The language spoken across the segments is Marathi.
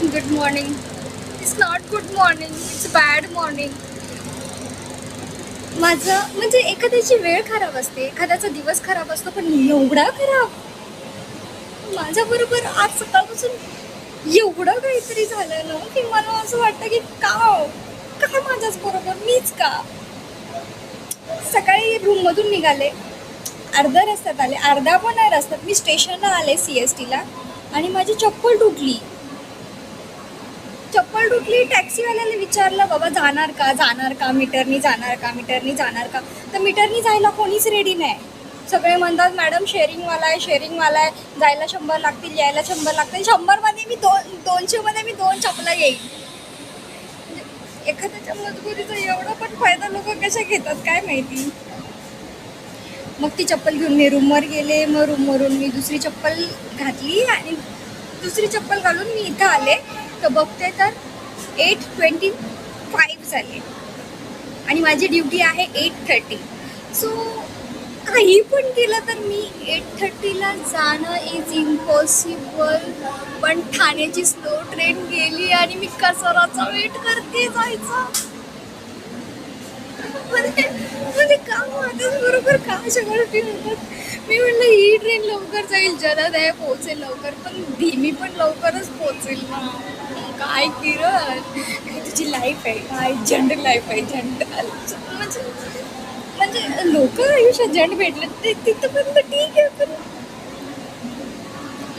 Good morning it's not good morning it's bad morning माझं म्हणजे एखाद्याची वेळ खराब असते एखाद्याचा दिवस खराब असतो पण एवढा खराब? माझ्या बरोबर आज सकाळपासून एवढं काहीतरी झालं ना की मला असं वाटतं की का हो? का माझ्याच बरोबर? मीच का? सकाळी रूम मधून निघाले अर्ध्या रस्त्यात आले अर्धा पण नाही रस्त्यात मी स्टेशनला आले सी एस टीला आणि माझी चप्पल तुटली. चप्पल तुटली टॅक्सीवाल्याला विचारलं बाबा जाणार का? जाणार का? मीटरनी जाणार का? मीटरनी जाणार का? तर मीटरनी जायला कोणीच रेडी नाही. सगळे म्हणतात मॅडम शेअरिंगवाला आहे शेअरिंगवाला आहे. जायला शंभर लागतील यायला शंभर लागतील. शंभरमध्ये मी दोन दोनशेमध्ये मी दोन चपला येईल म्हणजे एखाद्याच्या मजबुरीचा एवढा पण फायदा लोक कशा घेतात काय माहिती? मग ती चप्पल घेऊन मी रूमवर गेले. मग रूमवरून मी दुसरी चप्पल घातली आणि दुसरी चप्पल घालून मी इथं आले. तर बघते तर एट ट्वेंटी फाईव्ह झाले आणि माझी ड्युटी आहे एट थर्टी सो काही पण केलं तर मी एट थर्टीला जाणं इज इम्पॉसिबल पण ठाण्याची स्लो ट्रेन गेली आणि मी कसराचा वेट करते जायचा. म्हणजे का माझ्याच बरोबर का? अशा होतात मी म्हणलं ही ट्रेन लवकर जाईल जलद आहे पोहोचेल लवकर. पण धीमी पण लवकरच पोहोचेल. ना काय किरण? तुझी लाईफ आहे? काय झंड लाईफ आहे? झंड म्हणजे म्हणजे लोक आयुष्यात झंड भेटले ते तिथं पण तर ठीक आहे पण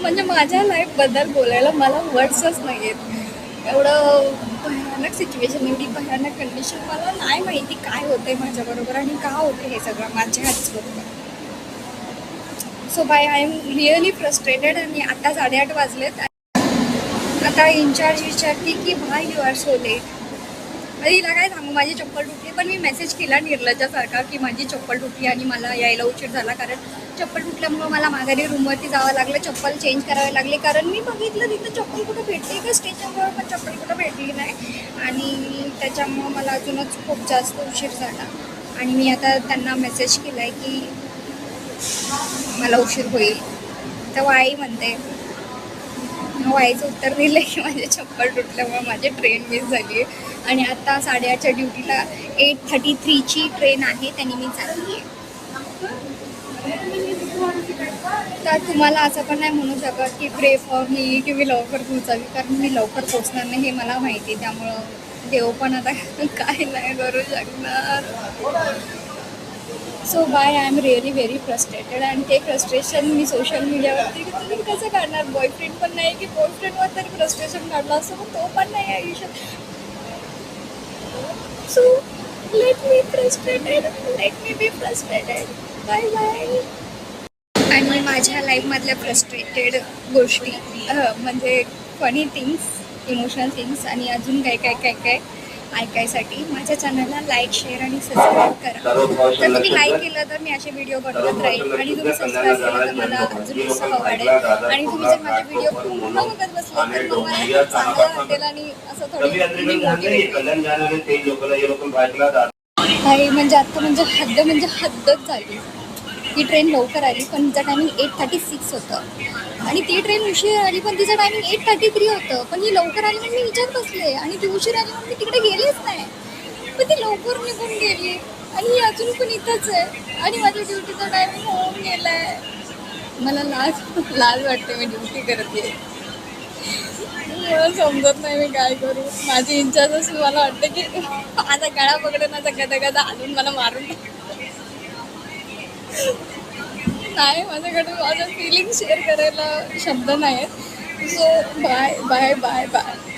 म्हणजे माझ्या लाईफबद्दल बोलायला मला वर्ड्सच नाही आहेत एवढं भयानक सिच्युएशन एवढी भयानक कंडिशन मला नाही माहिती काय होतंय माझ्याबरोबर आणि का होतं हे सगळं माझ्या बरोबर so bye I am really frustrated आणि आता साडेआठ वाजलेत. आता इन्चार्ज विचारते की भाय यू आर सो लेट म्हणजे हिला काय सांगू? माझी चप्पल तुटली. पण मी मेसेज केला निर्लज्जासारखा की माझी चप्पल तुटली आणि मला यायला उशीर झाला. कारण चप्पल तुटल्यामुळं मला माघारी रूमवरती जावं लागलं. चप्पल चेंज करावी लागले. कारण मी बघितलं तिथं चप्पल कुठं भेटली? का स्टेशनवर पण चप्पल कुठं भेटली नाही. आणि त्याच्यामुळं मला अजूनच खूप जास्त उशीर झाला. आणि मी आता त्यांना मेसेज केला आहे की मला उशीर होईल. तेव्हा आई म्हणते वाईचं आईचं उत्तर दिलं की माझी चप्पल तुटल्यामुळे माझी ट्रेन मिस झाली आहे आणि आता साडेआठच्या ड्युटीला एट थर्टी थ्रीची ट्रेन आहे त्यांनी मी चालली आहे तर तुम्हाला असं पण नाही म्हणू शकत की प्रे फॉर मी की मी लवकर पोहोचावी कारण मी लवकर पोचणार नाही हे मला माहिती आहे. त्यामुळं देव पण आता काय नाही करू शकणार. So bye I am really very frustrated आणि ते फ्रस्ट्रेशन मी सोशल मीडियावरती तुम्ही कसं काढणार बॉयफ्रेंड पण नाही की बॉयफ्रेंडवर तरी फ्रस्ट्रेशन काढलं असं मग तो पण नाही आयुष्यात. So let me frustrated let me be frustrated bye bye आणि माझ्या लाईफमधल्या फ्रस्ट्रेटेड गोष्टी म्हणजे फनी थिंग्स इमोशनल थिंग्स आणि अजून काय काय काय काय? ऐकायसाठी माझ्या चॅनलला लाईक शेअर आणि सबस्क्राईब करा. तर तुम्ही लाईक केलं तर मी असे व्हिडिओ बनवत राहील आणि तुम्ही सबस्क्राईब केलं तर मला अजून उत्साह वाढेल. आणि तुम्ही जर माझे व्हिडिओ पूर्ण बघत बसले तर मला चांगलं वाटेल आणि असं थोडी काही म्हणजे आता म्हणजे हद्द म्हणजे हद्दच झाली. ही ट्रेन लवकर आली पण तिचं टायमिंग एट थर्टी सिक्स होतं. आणि ती ट्रेन उशीर आली पण तिचं टायमिंग एट थर्टी थ्री होतं. पण ही लवकर आली म्हणून मी विचार बसले. आणि ती उशीर आली म्हणून मी तिकडे गेलीच नाही. पण ती लवकर निघून गेली. आणि ही अजून पण इथंच आहे. आणि माझ्या ड्युटीचा टायमिंग होऊन गेला आहे मला लाज लाज वाटते मी ड्युटी करते मला समजत नाही मी काय करू. माझी इच्छा असून मला वाटतं की माझा गळा पकडून माझा गदा अजून आणून मला मारून नाही माझ्याकडे माझं फिलिंग शेअर करायला शब्द नाही आहेत so bye bye bye bye